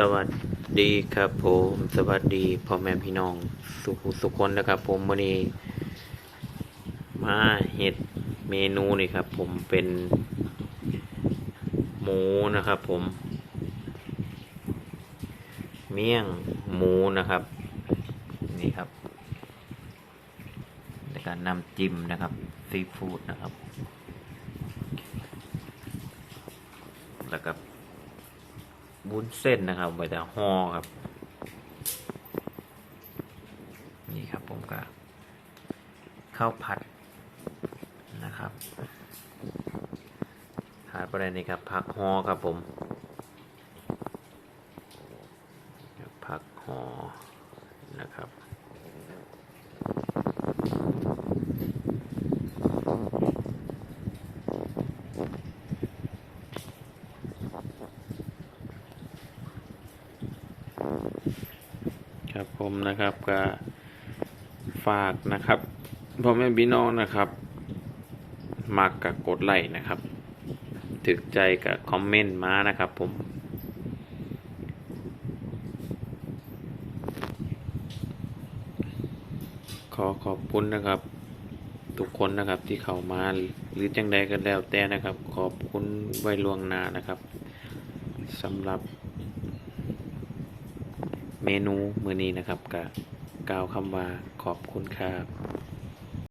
สวัสดีครับผมสวัสดีพ่อแม่พี่น้องสุขสุขคนนะครับ ผมวันนี้มาเห็ดเมนูนี่ครับ ผมเป็นหมูนะครับ ผม เมี่ยงหมูนะครับ นี่ครับในการนำจิ้มนะครับซีฟู้ดนะครับ แล้วก็ วุ้นเส้นนะครับไว้แต่ห่อครับ นี่ครับผมก็ข้าวผัดนะครับขาดประเลยนี่ครับผักห่อครับผมผักห่อนะครับ ครับผมนะครับก็ฝากนะครับพ่อแม่พี่น้องนะครับ มักกับกดไลค์นะครับ ถึกใจกับคอมเมนต์มานะครับผมขอขอบคุณนะครับ ทุกคนนะครับที่เข้ามาหรือจังใดกันแล้วแต่นะครับ ขอบคุณไว้ล่วงหน้านะครับสำหรับ เมนูมือนี้นะครับกับกล่าวคำว่าขอบคุณครับ